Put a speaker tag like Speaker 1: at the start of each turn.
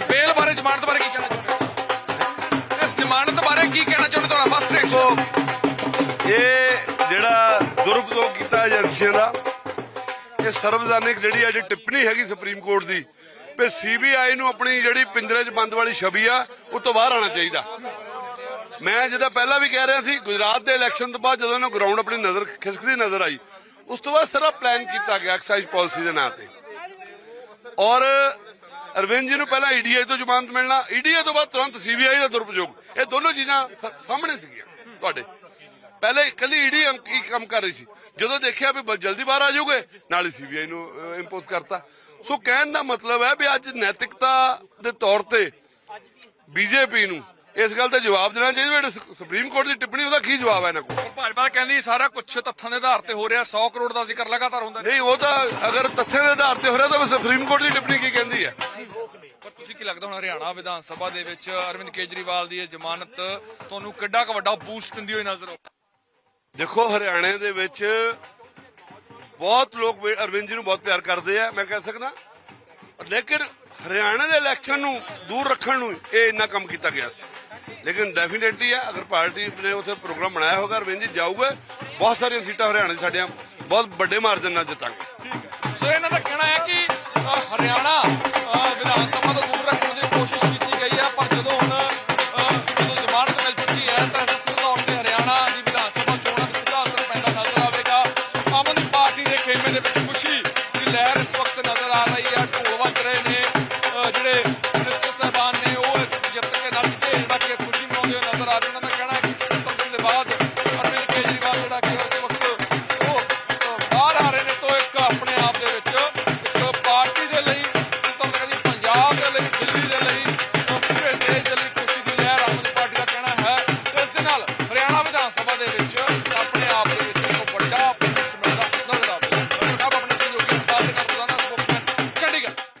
Speaker 1: ਬੇਲ ਬਾਰੇ, ਜ਼ਮਾਨਤ ਬਾਰੇ ਕੀ ਕਹਿਣਾ ਚਾਹੁੰਦੇ ਇਸ ਜ਼ਮਾਨਤ ਬਾਰੇ ਕੀ ਕਹਿਣਾ ਚਾਹੁੰਦੇ ਤੁਹਾਡਾ ਫਸਟ ਰਿਐਕਸ਼ਨ
Speaker 2: ਇਹ ਜਿਹੜਾ ਦੁਰਉਪਯੋਗ ਕੀਤਾ ਏਜੰਸੀਆਂ ਦਾ, ਇਹ ਸਰਵਜਨਿਕ ਜਿਹੜੀ ਅੱਜ ਟਿੱਪਣੀ ਹੈਗੀ ਸੁਪਰੀਮ ਕੋਰਟ ਦੀ, ਵੀ ਸੀਬੀਆਈ ਨੂੰ ਆਪਣੀ ਜਿਹੜੀ ਪਿੰਜਰੇ 'ਚ ਬੰਦ ਵਾਲੀ ਛਵੀ ਆ, ਉਹ ਤੋਂ ਬਾਹਰ ਆਣਾ ਚਾਹੀਦਾ। ਮੈਂ ਜਿਹਦਾ ਪਹਿਲਾਂ ਵੀ ਕਹਿ ਰਿਹਾ ਸੀ, ਗੁਜਰਾਤ ਦੇ ਇਲੈਕਸ਼ਨ ਤੋਂ ਬਾਅਦ ਜਦੋਂ ਇਹਨੂੰ ਗਰਾਊਂਡ ਆਪਣੀ ਨਜ਼ਰ, ਖਿਸਕਦੀ ਨਜ਼ਰ ਆਈ, ਉਸ ਤੋਂ ਬਾਅਦ ਸਾਰਾ ਪਲਾਨ ਕੀਤਾ ਗਿਆ ਐਕਸਾਈਜ਼ ਪਾਲਿਸੀ ਦੇ ਨਾਂ ਤੇ। ਔਰ ਅਰਵਿੰਦ ਜੀ ਨੂੰ ਪਹਿਲਾਂ ਈਡੀਆਈ ਤੋਂ ਜ਼ਮਾਨਤ ਮਿਲਣਾ ਈਡੀਆਈ ਤੋਂ ਬਾਅਦ ਤੁਰੰਤ ਸੀਬੀਆਈ ਦਾ ਦੁਰਉਪਯੋਗ। ਇਹ ਦੋਨੋਂ ਚੀਜ਼ਾਂ ਸਾਹਮਣੇ ਸੀਗੀਆਂ ਤੁਹਾਡੇ। ਪਹਿਲੇ ਇਕੱਲੀ ਈਡੀ ਕੀ ਕੰਮ ਕਰ ਰਹੀ ਸੀ? ਜਦੋਂ ਦੇਖਿਆ ਵੀ ਜਲਦੀ ਬਾਹਰ ਆ ਜਾਓਗੇ ਨਾਲ ਹੀ ਸੀਬੀਆਈ ਨੂੰ ਇੰਪੋਜ਼ ਕਰਤਾ। ਸੋ ਕਹਿਣ ਦਾ ਮਤਲਬ ਹੈ ਵੀ ਅੱਜ ਨੈਤਿਕਤਾ ਦੇ ਤੌਰ ਤੇ ਬੀਜੇਪੀ ਨੂੰ ਇਸ ਗੱਲ ਦਾ ਜਵਾਬ ਦੇਣਾ ਚਾਹੀਦਾ ਜਿਹੜੀ ਸੁਪਰੀਮ ਕੋਰਟ ਦੀ ਟਿੱਪਣੀ ਉਹਦਾ ਕੀ ਜਵਾਬ ਹੈ ਇਹਨਾਂ ਕੋਲ?
Speaker 1: ਭਾਜਪਾ ਕਹਿੰਦੀ ਸਾਰਾ ਕੁਝ ਤੱਥਾਂ ਦੇ ਆਧਾਰ ਤੇ ਹੋ ਰਿਹਾ 100 ਕਰੋੜ ਦਾ ਜ਼ਿਕਰ ਲਗਾਤਾਰ ਹੁੰਦਾ
Speaker 2: ਨਹੀਂ ਉਹ ਤਾਂ ਅਗਰ ਤੱਥਾਂ ਦੇ ਆਧਾਰ ਤੇ ਹੋ ਰਿਹਾ ਤਾਂ ਸੁਪਰੀਮ ਕੋਰਟ ਦੀ ਟਿੱਪਣੀ ਕੀ ਕਹਿੰਦੀ ਹੈ?
Speaker 1: ਪਰ ਤੁਸੀਂ ਕੀ ਲੱਗਦਾ ਹੁਣ ਹਰਿਆਣਾ ਵਿਧਾਨ ਸਭਾ ਦੇ ਵਿੱਚ ਅਰਵਿੰਦ ਕੇਜਰੀਵਾਲ ਦੀ ਇਹ ਜ਼ਮਾਨਤ ਤੁਹਾਨੂੰ ਕਿੱਡਾ ਕੁ ਵੱਡਾ ਬੂਸਟ ਦਿੰਦੀ ਹੋਈ ਨਜ਼ਰ ਆਉਂਦੀ
Speaker 2: ਦੇਖੋ ਹਰਿਆਣੇ ਦੇ ਵਿੱਚ ਬਹੁਤ ਲੋਕ ਅਰਵਿੰਦ ਜੀ ਨੂੰ ਬਹੁਤ ਪਿਆਰ ਕਰਦੇ ਆ ਮੈਂ ਕਹਿ ਸਕਦਾ। ਲੇਕਿਨ ਹਰਿਆਣਾ ਦੇ ਇਲੈਕਸ਼ਨ ਨੂੰ ਦੂਰ ਰੱਖਣ ਨੂੰ ਇਹ ਇੰਨਾ ਕੰਮ ਕੀਤਾ ਗਿਆ ਸੀ। ਲੇਕਿਨ ਡੈਫੀਨੇਟਲੀ ਹੈ ਅਗਰ ਪਾਰਟੀ ਨੇ ਉੱਥੇ ਪ੍ਰੋਗਰਾਮ ਬਣਾਇਆ ਹੋਗਾ ਅਰਵਿੰਦ ਜੀ ਜਾਊਗੇ, ਬਹੁਤ ਸਾਰੀਆਂ ਸੀਟਾਂ ਹਰਿਆਣਾ 'ਚ ਸਾਡੀਆਂ, ਬਹੁਤ ਵੱਡੇ ਮਾਰਜਨ ਨਾਲ ਜਿੱਤਾਂਗੇ।
Speaker 1: ਸੋ ਇਹਨਾਂ ਦਾ ਕਹਿਣਾ ਹੈ ਕਿ ਹਰਿਆਣਾ ਵਿਧਾਨ ਸਭਾ ਤੋਂ ਦੂਰ ਰੱਖਣ ਦੀ ਕੋਸ਼ਿਸ਼ ਕੀਤੀ ਗਈ ਹੈ ਪਰ ਜਦੋਂ ਹੁਣ ਜਦੋਂ ਜ਼ਮਾਨਤ ਮਿਲ ਚੁੱਕੀ ਹੈ, ਤਾਂ ਇਸ ਤੌਰ ਤੇ ਹਰਿਆਣਾ ਦੀ ਵਿਧਾਨ ਸਭਾ ਚੋਣਾਂ ਤੇ ਸਿੱਧਾ ਅਸਰ ਪੈਂਦਾ ਨਜ਼ਰ ਆਵੇਗਾ। ਆਮ ਆਦਮੀ ਪਾਰਟੀ ਦੇ ਖੇਮੇ ਦੇ ਵਿੱਚ ਖੁਸ਼ੀ ਦੀ ਲਹਿਰ ਇਸ ਵਕਤ